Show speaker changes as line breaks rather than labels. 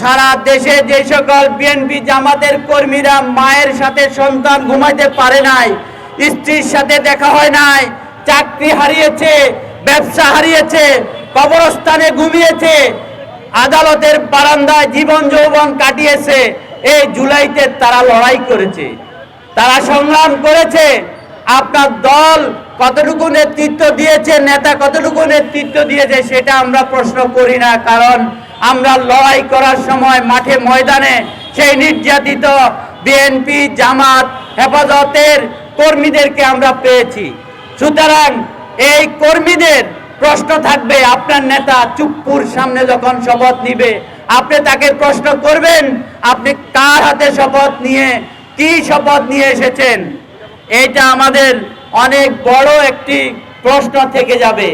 সারা দেশে যে সকল বিএনপি জামাতের কর্মীরা মায়ের সাথে সন্তান ঘুমাইতে পারে নাই, স্ত্রীর সাথে দেখা হয় নাই, চাকরি হারিয়েছে, ব্যবসা হারিয়েছে, কবরস্থানে ঘুমিয়েছে, আদালতের বারান্দায় জীবন যৌবন কাটিয়েছে, এই জুলাইতে তারা লড়াই করেছে। তারা সংগ্রাম করেছে, আপনার দল কতটুকু নেতৃত্ব দিয়েছে, নেতা কতটুকু নেতৃত্ব দিয়েছে, সেটা আমরা প্রশ্ন করি না, কারণ আমরা লড়াই করার সময় মাঠে ময়দানে সেই নির্যাতিত বিএনপি জামাত, হেফাজতের কর্মীদেরকে আমরা পেয়েছি। সুতরাং এই কর্মীদের প্রশ্ন থাকবে, আপনার নেতা চুপ্পুর সামনে যখন শপথ নিবে, আপনি তাকে প্রশ্ন করবেন, আপনি কার হাতে শপথ নিয়ে, কি শপথ নিয়ে এসেছেন? এটা আমাদের অনেক বড় একটি প্রশ্ন থেকে যাবে।